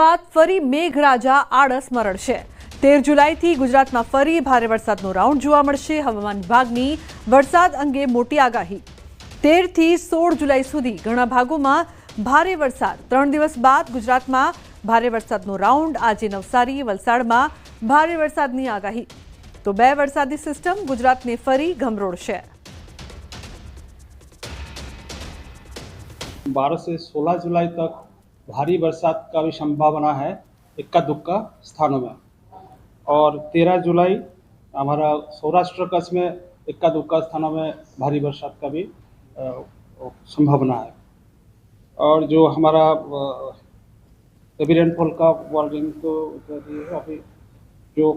બાદ ફરી મેઘરાજા આળસ મરડશે. તેર જુલાઈથી ગુજરાતમાં ફરી ભારે વરસાદનો રાઉન્ડ જોવા મળશે. હવામાન વિભાગની વરસાદ અંગે મોટી આગાહી. તેરથી સોળ જુલાઈ સુધી ઘણા ભાગોમાં ભારે વરસાદ. ત્રણ દિવસ બાદ ગુજરાતમાં ભારે વરસાદનો રાઉન્ડ. આજે નવસારી, વલસાડમાં ભારે વરસાદની આગાહી. તો બે વરસાદી સિસ્ટમ ગુજરાતને ફરી ગમરોડશે. બારહ સે જુલાઈ તક भारी बरसात का भी संभावना है इक्का दुक्का स्थानों में। और तेरह जुलाई हमारा सौराष्ट्र कच्छ में इक्का दुक्का स्थानों में भारी बरसात का भी संभावना है। और जो हमारा हेवी रेनफॉल का वार्निंग तो अभी जो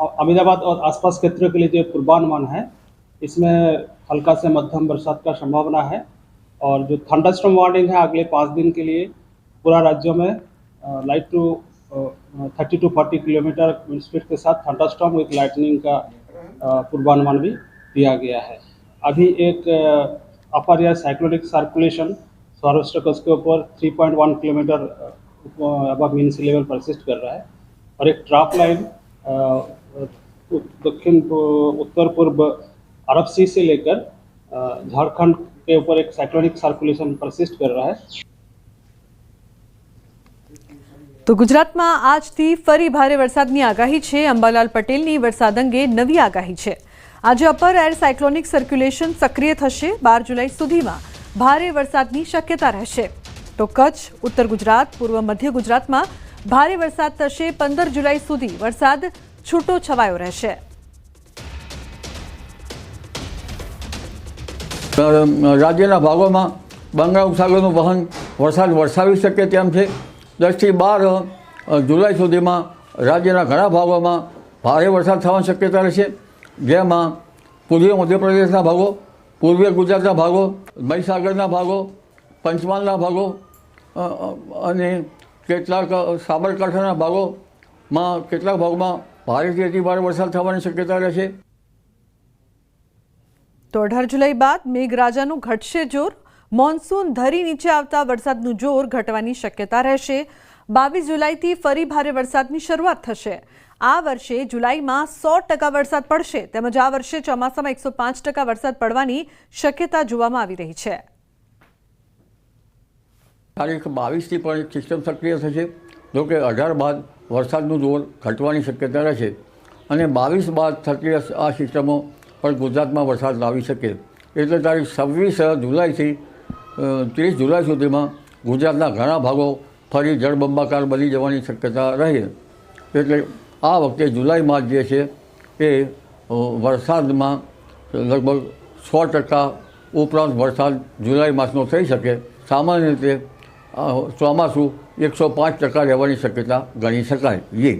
अ- अमीनाबाद और आसपास क्षेत्रों के लिए जो पूर्वानुमान है, इसमें हल्का से मध्यम बरसात का संभावना है। और जो थंडरस्टॉर्म वार्निंग है अगले पाँच दिन के लिए पूरा राज्यों में light to thirty to forty kilometre speed के साथ थंडरस्टॉर्म विथ लाइटनिंग का पूर्वानुमान भी दिया गया है। अभी एक अपर या साइक्लोनिक सर्कुलेशन सौराष्ट्र कच्छ के ऊपर 3.1 किलोमीटर अब मीन सी लेवल परसिस्ट कर रहा है और एक ट्रॉप लाइन दक्षिण उत्तर पूर्व अरब सी से लेकर झारखंड के ऊपर एक साइक्लोनिक सर्कुलेशन परसिस्ट कर रहा है। તો ગુજરાતમાં આજથી ફરી ભારે વરસાદની આગાહી છે. અંબાલાલ પટેલની વરસાદ અંગે નવી આગાહી છે. આજે અપર એર સાયક્લોનિક સર્ક્યુલેશન સક્રિય થશે. બાર જુલાઈ સુધીમાં ભારે વરસાદની શક્યતા રહેશે. તો કચ્છ, ઉત્તર ગુજરાત, પૂર્વ મધ્ય ગુજરાતમાં ભારે વરસાદ થશે. પંદર જુલાઈ સુધી વરસાદ છૂટો છવાયો રહેશે. રાજ્યના ભાગોમાં બંગાળ ઉપસાગરનું વહન વરસાદ વરસાવી શકે તેમ છે. દસથી બાર જુલાઈ સુધીમાં રાજ્યના ઘણા ભાગોમાં ભારે વરસાદ થવાની શક્યતા રહેશે. જેમાં પૂર્વીય મધ્યપ્રદેશના ભાગો, પૂર્વીય ગુજરાતના ભાગો, મહીસાગરના ભાગો, પંચમહાલના ભાગો અને કેટલાક સાબરકાંઠાના ભાગોમાં કેટલાક ભાગોમાં ભારેથી અતિ ભારે વરસાદ થવાની શક્યતા રહેશે. તો અઢાર જુલાઈ બાદ મેઘરાજાનું ઘટશે જોર. મોન્સૂન ધરી નીચે આવતા વરસાદનું જોર ઘટવાની શક્યતા રહેશે. બાવીસ જુલાઈથી ફરી ભારે વરસાદની શરૂઆત થશે. આ વર્ષે જુલાઈમાં સો ટકા વરસાદ પડશે તેમજ આ વર્ષે ચોમાસામાં એકસો પાંચ ટકા વરસાદ પડવાની શક્યતા જોવામાં આવી રહી છે. તારીખ બાવીસથી પણ સિસ્ટમ સક્રિય થશે. જોકે અઢાર બાદ વરસાદનું જોર ઘટવાની શક્યતા રહેશે. અને બાવીસ બાદ થતી આ સિસ્ટમો પણ ગુજરાતમાં વરસાદ લાવી શકે. એટલે તારીખ છવ્વીસ જુલાઈથી ત્રીસ જુલાઈ સુધીમાં ગુજરાતના ઘણા ભાગો ફરી જળબંબાકાર બની જવાની શક્યતા રહે. એટલે આ વખતે જુલાઈ માસ જે છે એ વરસાદમાં લગભગ સો ટકા ઉપરાંત વરસાદ જુલાઈ માસનો થઈ શકે. સામાન્ય રીતે ચોમાસું એકસો પાંચ ટકા રહેવાની શક્યતા ગણી શકાય. જી